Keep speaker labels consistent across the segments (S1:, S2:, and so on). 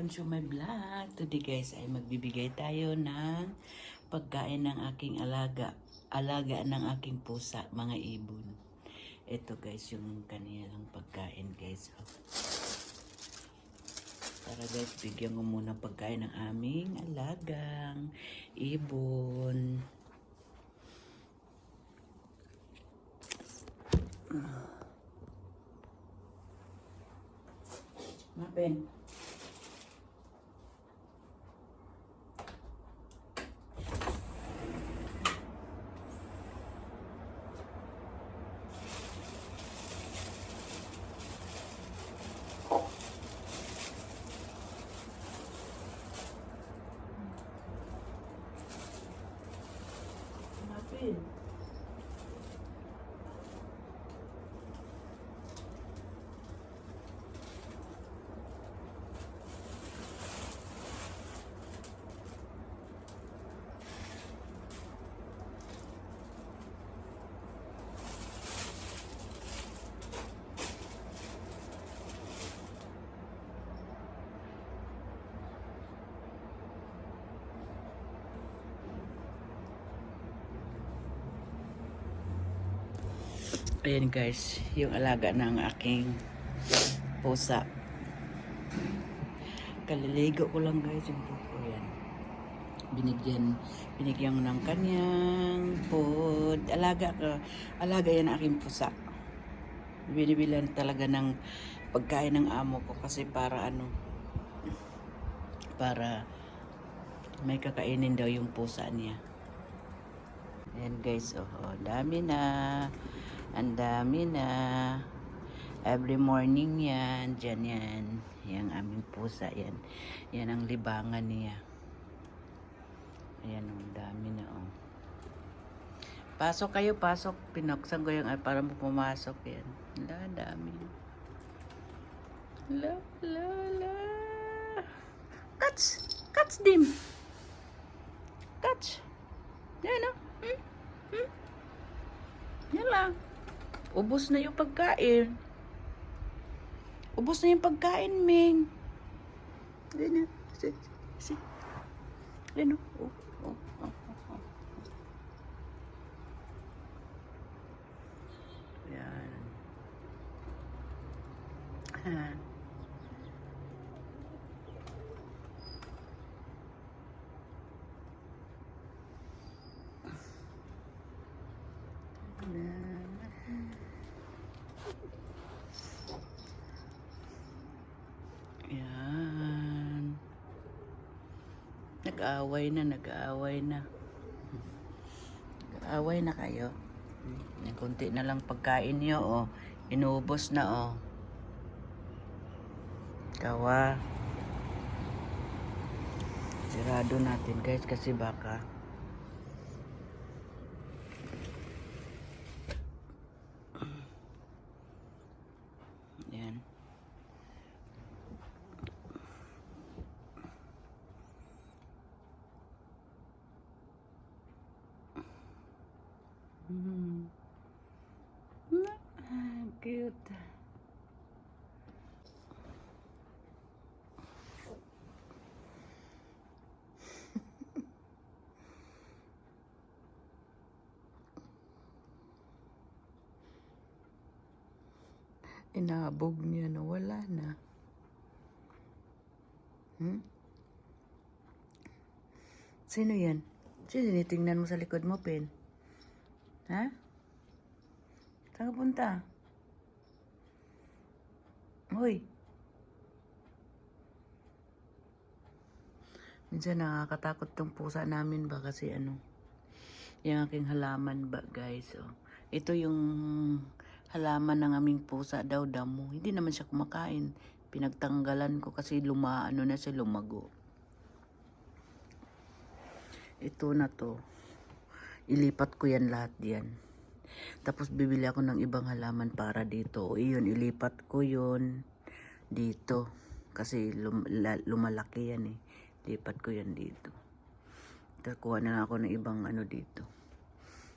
S1: welcome to my vlog. Today guys ay magbibigay tayo ng pagkain ng aking alaga. Alaga ng aking pusa, mga ibon. Ito guys yung kanilang pagkain guys. Para guys, bigyan ko muna pagkain ng aming alagang ibon. Mapin. Queen. Ayan guys, yung alaga ng aking pusa. Kaliligo ko lang guys yung pupo yan. Binigyan, binigyan ko ng kanyang food. Alaga ka, alaga yan ang aking pusa. Binibilan talaga ng pagkain ng amo ko kasi para ano, para may kakainin daw yung pusa niya. Ayan guys, oh, oh dami na. Ang dami na. Every morning yan. Diyan yan. Yan aming pusa yan. Yan ang libangan niya. Ayan, ang dami na oh. Pasok kayo, pasok. Pinoksan ko yung ay para mo pumasok yan. Wala, dami. La, la, la. Cuts! Cuts, dim! Cuts! Yan, oh. Hmm? Hmm? Yan lang. Ubus na yung pagkain. Ubus na yung pagkain, Ming. Yan na. Si, si. Yan o. Oh, oh, oh, oh, oh. Nag-aaway na, nag-aaway na. Nag-aaway na kayo. Yung kunti na lang pagkain niyo, oh. Inubos na, oh. Kawa. Sirado natin, guys, kasi baka Inabog niya na wala na. Hmm? Sino yan? Sino tinitingnan mo sa likod mo, Pen? Ha? Saan ka punta? Hoy. Minsan nakakatakot tong pusa namin ba kasi ano. Yung aking halaman ba guys. Oh. Ito yung halaman ng aming pusa daw damo. Hindi naman siya kumakain. Pinagtanggalan ko kasi luma, ano na siya lumago. Ito na to. Ilipat ko yan lahat yan. Tapos bibili ako ng ibang halaman para dito. Iyon, ilipat ko yun dito. Kasi lum- la- lumalaki yan eh. Lipat ko yan dito. Tapos kuha na ako ng ibang ano dito.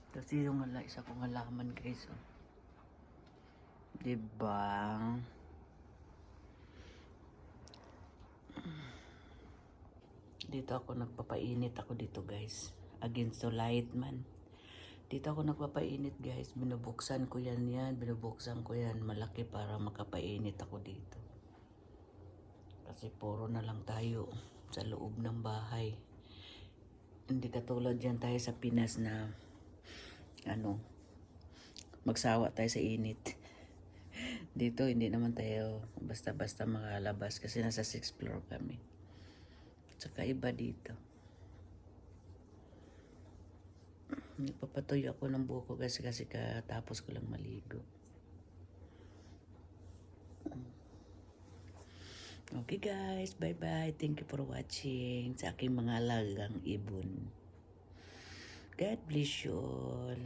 S1: Tapos yung isa kong halaman guys. Oh. Diba? Dito ako nagpapainit ako dito guys. Against the light man. Dito ako nagpapainit guys. Binubuksan ko yan yan. Binubuksan ko yan. Malaki para makapainit ako dito. Kasi puro na lang tayo sa loob ng bahay. Hindi katulad yan tayo sa Pinas na ano, magsawa tayo sa init. Dito hindi naman tayo basta-basta makalabas kasi nasa 6th floor kami. Tsaka iba dito. Nagpapatuyo ako ng buko kasi kasi katapos ko lang maligo. Okay guys, bye-bye. Thank you for watching sa aking mga alagang ibon. God bless you all.